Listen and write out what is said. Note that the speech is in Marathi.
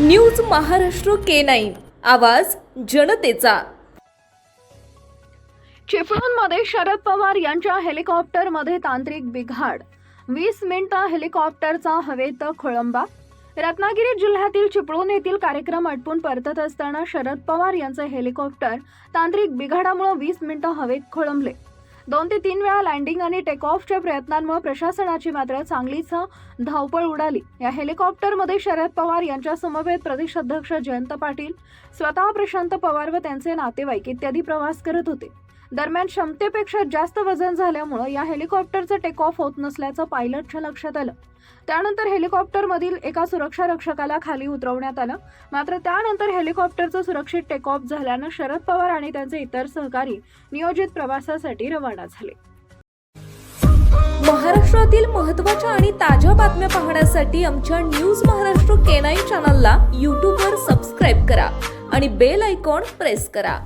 News Maharashtra K nine. आवाज जनतेचा. चिपळूणमध्ये शरद पवार यांच्या हेलिकॉप्टरमध्ये तांत्रिक बिघाड. वीस मिनिटं हेलिकॉप्टरचा हवेत खोळंबा. रत्नागिरी जिल्ह्यातील चिपळूण येथील कार्यक्रम आटपून परतत असताना शरद पवार यांचे हेलिकॉप्टर तांत्रिक बिघाडामुळे वीस मिनिटं हवेत खोळंबले. दोन ते तीन वेळा लँडिंग आणि टेक ऑफच्या प्रयत्नांमुळे प्रशासनाची मात्र चांगलीच धावपळ उडाली. या हेलिकॉप्टरमध्ये शरद पवार यांच्या समवेत प्रदेश अध्यक्ष जयंत पाटील स्वतः प्रशांत पवार व त्यांचे नातेवाईक इत्यादी प्रवास करत होते. दरम्यान क्षमतेपेक्षा जास्त वजन झाल्यामुळे या हेलिकॉप्टरचं टेक ऑफ होत नसल्याचं पायलटच्या लक्षात आलं. त्यानंतर हेलिकॉप्टरमधील एका सुरक्षा रक्षकाला खाली उतरवण्यात आलं. मात्र त्यानंतर हेलिकॉप्टरचं सुरक्षित टेक ऑफ झाल्यानं शरद पवार आणि त्यांचे इतर सहकारी नियोजित प्रवासासाठी रवाना झाले. महाराष्ट्रातील महत्त्वाच्या आणि ताज्या बातम्या पाहण्यासाठी आमच्या न्यूज महाराष्ट्र केनाई चॅनलला यूट्यूबवर सबस्क्राईब करा आणि बेल आयकॉन प्रेस करा.